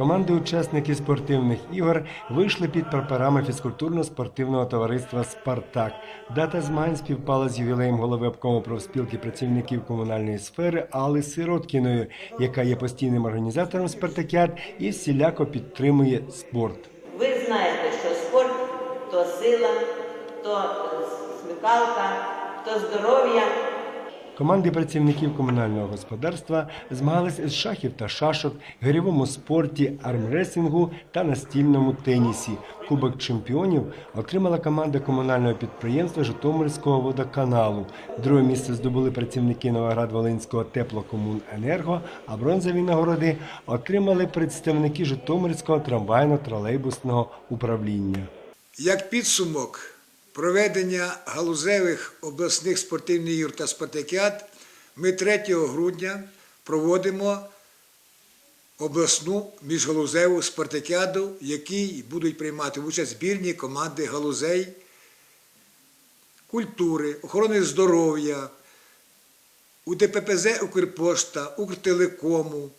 Команди-учасники спортивних ігор вийшли під прапорами фізкультурно-спортивного товариства Спартак. Дата змагань співпала з ювілеєм голови обкому профспілки працівників комунальної сфери Алли Сироткіної, яка є постійним організатором спартакіад і всіляко підтримує спорт. Ви знаєте, що спорт то сила, то смикалка, то здоров'я. Команди працівників комунального господарства змагались з шахів та шашок, гирьовому спорті, армресингу та настільному тенісі. Кубок чемпіонів отримала команда комунального підприємства Житомирського водоканалу. Друге місце здобули працівники Новоград-Волинського теплокомуненерго, а бронзові нагороди отримали представники Житомирського трамвайно-тролейбусного управління. Як підсумок проведення галузевих обласних спортивних ігор та спартакіад, ми 3 грудня проводимо обласну міжгалузеву спартакіаду, в якій будуть приймати участь збірні команди галузей культури, охорони здоров'я, УДППЗ Укрпошта, Укртелекому,